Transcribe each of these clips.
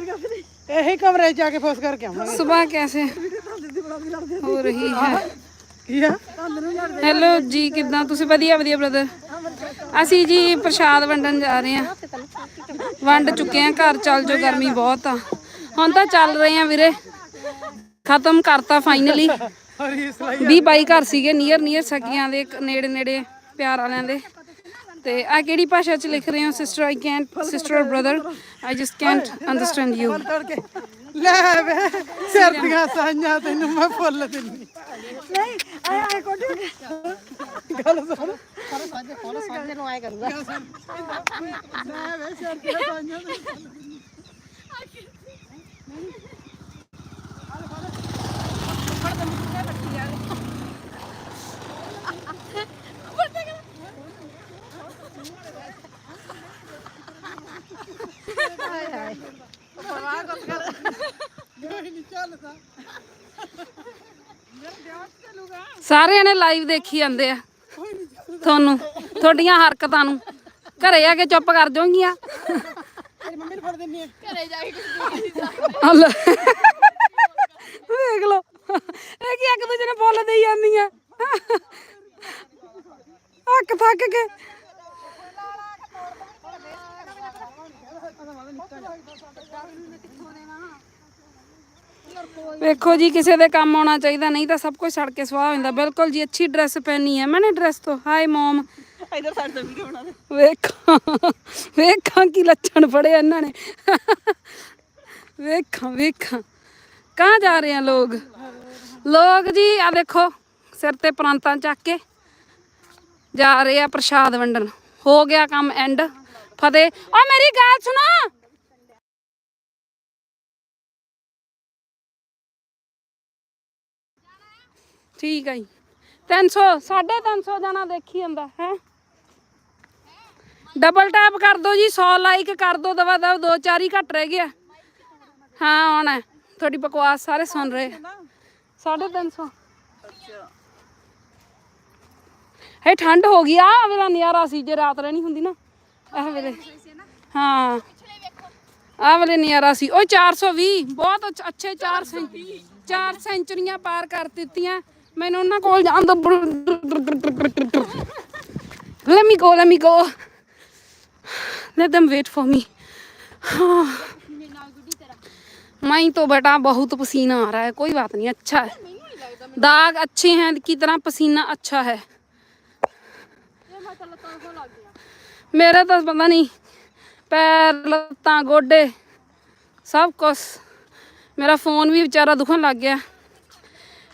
ਇਹੀ ਕਮਰੇ ਜਾ ਕੇ ਫੋਸ ਕਰਕੇ ਆਵਾਂਗੇ। ਸੁਬਾਹ ਕੈਸੇ? ਹੋ ਰਹੀ ਹੈ। ਕੀ ਆ? ਹੈਲੋ ਜੀ ਕਿਦਾਂ? ਤੁਸੀਂ ਵਧੀਆ ਵਧੀਆ ਬ੍ਰਦਰ ਅਸੀਂ ਜੀ ਪ੍ਰਸ਼ਾਦ ਵੰਡਣ ਜਾ ਰਹੇ ਆ ਵੰਡ ਚੁੱਕੇ ਆ ਘਰ ਚੱਲ ਜੋ ਗਰਮੀ ਬਹੁਤ ਆ। ਹੁਣ ਤਾਂ ਚੱਲ ਰਹੇ ਆ ਵੀਰੇ। ਖਤਮ ਕਰਤਾ ਫਾਈਨਲੀ 20 ਬਾਈ ਘਰ ਸੀਗੇ ਨੀਅਰ ਨੀਅਰ ਸਕੀਆਂ ਦੇ ਨੇੜੇ ਨੇੜੇ ਪਿਆਰ ਵਾਲਿਆਂ ਦੇ। ਤੇ ਆ ਕਿਹੜੀ ਭਾਸ਼ਾ ਚ ਲਿਖ ਰਹੇ ਹੋ sister I can't sister or brother I just can't understand you ਲੈ ਵੇ ਸਿਰ ਦੀਆਂ ਸਾਈਆਂ ਤੈਨੂੰ ਮੈਂ ਫੁੱਲ ਦਿੰਨੀ ਨਹੀਂ ਆਏ ਆਏ ਕੋਟੀ ਗੱਲ ਸੁਣ। ਸਾਰੇ ਸਾਜੇ ਕੋਲ ਸਾਜੇ ਨੂੰ ਆਏ ਕਰੂਗਾ। ਲੈ ਵੇ ਸਿਰ ਦੀਆਂ ਸਾਈਆਂ ਤੈਨੂੰ ਕੋਈ ਨਹੀਂ ਚੱਲਦਾ ਸਾਰਿਆਂ ਨੇ ਲਾਈਵ ਦੇਖੀ ਜਾਂਦੇ ਆ। ਤੁਹਾਨੂੰ, ਤੁਹਾਡੀਆਂ ਹਰਕਤਾਂ ਨੂੰ। ਘਰੇ ਆ ਕੇ ਚੁੱਪ ਕਰ ਜਾਓਗੀਆਂ। ਤੇਰੀ ਮੰਮੀ ਨੂੰ ਫੜ ਦਿੰਨੀ ਆ ਹਲ। ਦੇਖ ਲਓ। ਇਹ ਕੀ ਇੱਕ ਦੂਜੇ ਨੂੰ ਬੋਲ ਦੇਈ ਜਾਂਦੀਆਂ। ਹੱਕ ਥੱਕ ਕੇ। ਵੇਖੋ ਜੀ ਕਿਸੇ ਦੇ ਕੰਮ ਆਉਣਾ ਚਾਹੀਦਾ ਨਹੀਂ ਤਾਂ ਸਭ ਕੁਝ ਸੜ ਕੇ ਸਵਾਹ ਹੋ ਜਾਂਦਾ। ਬਿਲਕੁਲ ਜੀ ਅੱਛੀ ਡਰੈਸ ਪਹਿਨੀ ਹੈ। ਮੈਨੇ ਡਰੈਸ ਤੋਂ। ਹਾਈ ਮਮ ਇਧਰ ਸਾਈਡ ਤੋਂ ਵੀਡੀਓ ਬਣਾ ਦੇ? ਵੇਖਾਂ ਵੇਖਾਂ ਕੀ ਲੱਛਣ ਫੜੇ ਇਹਨਾਂ ਨੇ। ਵੇਖਾਂ ਵੇਖਾਂ। ਕਹਾਂ ਜਾ ਰਹੇ ਆ ਲੋਗ ਲੋਗ ਜੀ ਆ ਦੇਖੋ ਸਿਰ ਤੇ ਪ੍ਰਾਂਤਾਂ ਚੱਕ ਕੇ ਜਾ ਰਹੇ ਆ ਪ੍ਰਸ਼ਾਦ ਵੰਡਣ। ਹੋ ਗਿਆ ਕੰਮ ਐਂਡ ਫਤਿਹ। ਓ ਮੇਰੀ ਗੱਲ ਸੁਣੋ। ਠੀਕ ਹੈ ਜੀ। 300 350 ਜਾਣਾ ਦੇਖੀ ਜਾਂਦਾ, ਹੈ? ਡਬਲ ਟੈਪ ਕਰ ਦਿਓ ਜੀ 100 ਲਾਈਕ ਕਰ ਦਿਓ ਦਵਾ ਦਵ, ਦੋ ਚਾਰ ਹੀ ਘੱਟ ਰਹਿ ਗਿਆ ਹਾਂ, ਆਉਣਾ ਤੁਹਾਡੀ ਬਕਵਾਸ ਸਾਰੇ ਸੁਣ ਰਹੇ। 350 ਹੈ, ਠੰਡ ਹੋ ਗਈ ਆ ਵੇਲਾ ਨਜ਼ਾਰਾ ਸੀ, ਜੇ ਰਾਤ ਰਹਿਣੀ ਹੁੰਦੀ ਨਾ ਇਹ ਵੇਲੇ। ਹਾਂ। ਆ ਵੇਲੇ ਨਜ਼ਾਰਾ ਸੀ। ਉਹ 420 ਬਹੁਤ ਅੱਛੇ 4 ਚਾਰ ਸੈਂਚਰੀਆਂ ਪਾਰ ਕਰ ਦਿੱਤੀਆਂ। ਮੈਨੂੰ ਉਹਨਾਂ ਕੋਲ ਜਾਣ ਦਾ let me go let me go let them wait for me मैं तो बेटा बहुत पसीना आ रहा है कोई बात नहीं अच्छा है दाग अच्छे हैं की तरह पसीना अच्छा है मेरे तो पता नहीं पैर ਲੱਤਾਂ ਗੋਡੇ ਸਭ ਕੁਛ ਮੇਰਾ ਫੋਨ ਵੀ ਵਿਚਾਰਾ ਦੁਖਣ ਲੱਗ ਗਿਆ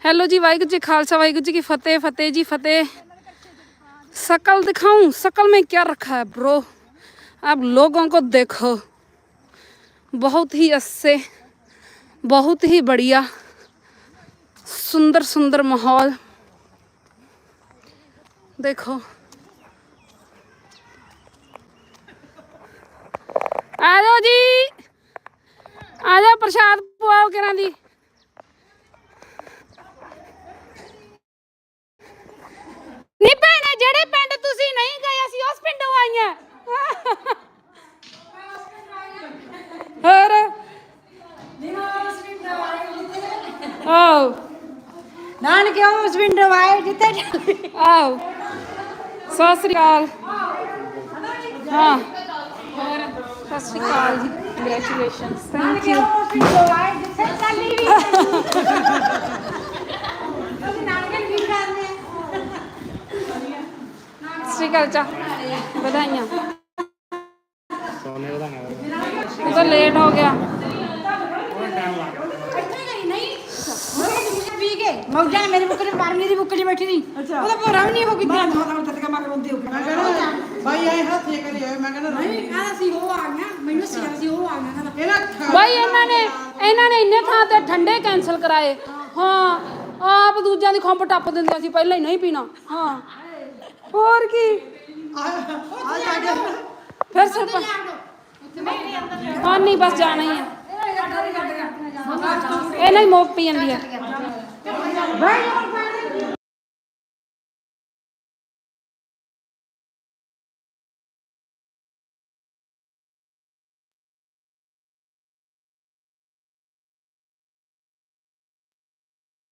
हेलो जी, वाहिगुरु जी, खालसा वाहिगुरु जी की फतेह फतेह जी, फतेह। शकल दिखाऊँ, शकल में क्या रखा है, ब्रो? आप लोगों को देखो। बहुत ही अच्छे, बहुत ही बढ़िया, सुंदर सुंदर माहौल। देखो। आ जाओ जी। आ जाओ प्रसाद पुआओ किरण दी ਨੀ ਭੈਣੇ ਜਿਹੜੇ ਪਿੰਡ ਤੁਸੀਂ ਨਹੀਂ ਗਏ ਅਸੀਂ ਉਸ ਪਿੰਡੋਂ ਆਈਆਂ। ਹੋਰ? ਆਓ। ਨਾਨਕੇ ਉਸ ਵਿੰਡੋ ਆਏ ਜਿੱਥੇ ਆਓ। ਸਤਿ ਸ੍ਰੀ ਅਕਾਲ। ਹਾਂ। ਹੋਰ? ਸਤਿ ਸ੍ਰੀ ਅਕਾਲ ਜੀ। ਕੰਗ੍ਰੈਚੁਲੇਸ਼ਨਸ ਥੈਂਕ ਯੂ ਉਸ ਵਿੰਡੋ ਆਏ ਜਿੱਥੇ ਚੱਲੀ ਵੀ ਤੁਸੀਂ ਨਾਨਕੇ ਕੀ ਕਰਦੇ ਸਤਿ ਸ੍ਰੀ ਅਕਾਲ ਚਾ ਵਧਾਈਆਂ। ਉਹ ਤਾਂ ਲੇਟ ਹੋ ਗਿਆ। ਮੌਜਾਂ ਮੇਰੀ ਬੁੱਕਰੀ ਪਰਮੀ ਦੀ ਬੁੱਕਰੀ ਬੈਠੀ ਨਹੀਂ। ਉਹਦਾ ਭੋਰਾ ਵੀ ਨਹੀਂ ਹੋ ਕਿਤੇ ਮੈਂ ਮਾਤਾ ਤੱਕ ਮੈਂ ਰੋਂਦੀ ਹੋ ਮੈਂ ਕਹਿੰਦਾ ਬਾਈ ਆਏ ਹੱਥ ਇਹ ਕਰੀ ਹੋਏ ਮੈਂ ਕਹਿੰਦਾ ਨਹੀਂ ਕਹਿੰਦਾ ਸੀ ਉਹ ਆ ਗਿਆ ਮੈਨੂੰ ਸੀ ਸੀ ਉਹ ਆ ਗਿਆ ਕਹਿੰਦਾ ਇਹਨਾਂ ਬਾਈ ਇਹਨਾਂ ਨੇ ਇਹਨਾਂ ਨੇ ਇੰਨੇ ਥਾਂ ਤੇ ਠੰਡੇ ਕੈਨਸਲ ਕਰਾਏ। ਹਾਂ ਆਪ ਦੂਜਿਆਂ ਦੀ ਖੰਭ ਟੱਪ ਦਿੰਦੇ ਸੀ ਪਹਿਲਾਂ ਹੀ ਨਹੀਂ ਪੀਣਾ। ਹਾਂ। ਹੋਰ ਕੀ ਆ ਜਾ ਕੇ ਫਿਰ ਸਿਰਫ ਹਾਂ ਨਹੀਂ ਬਸ ਜਾਣਾ ਹੀ ਹੈ ਇਹ ਨਹੀਂ ਮੋਕ ਪੀ ਜਾਂਦੀ ਹੈ ਭਾਈ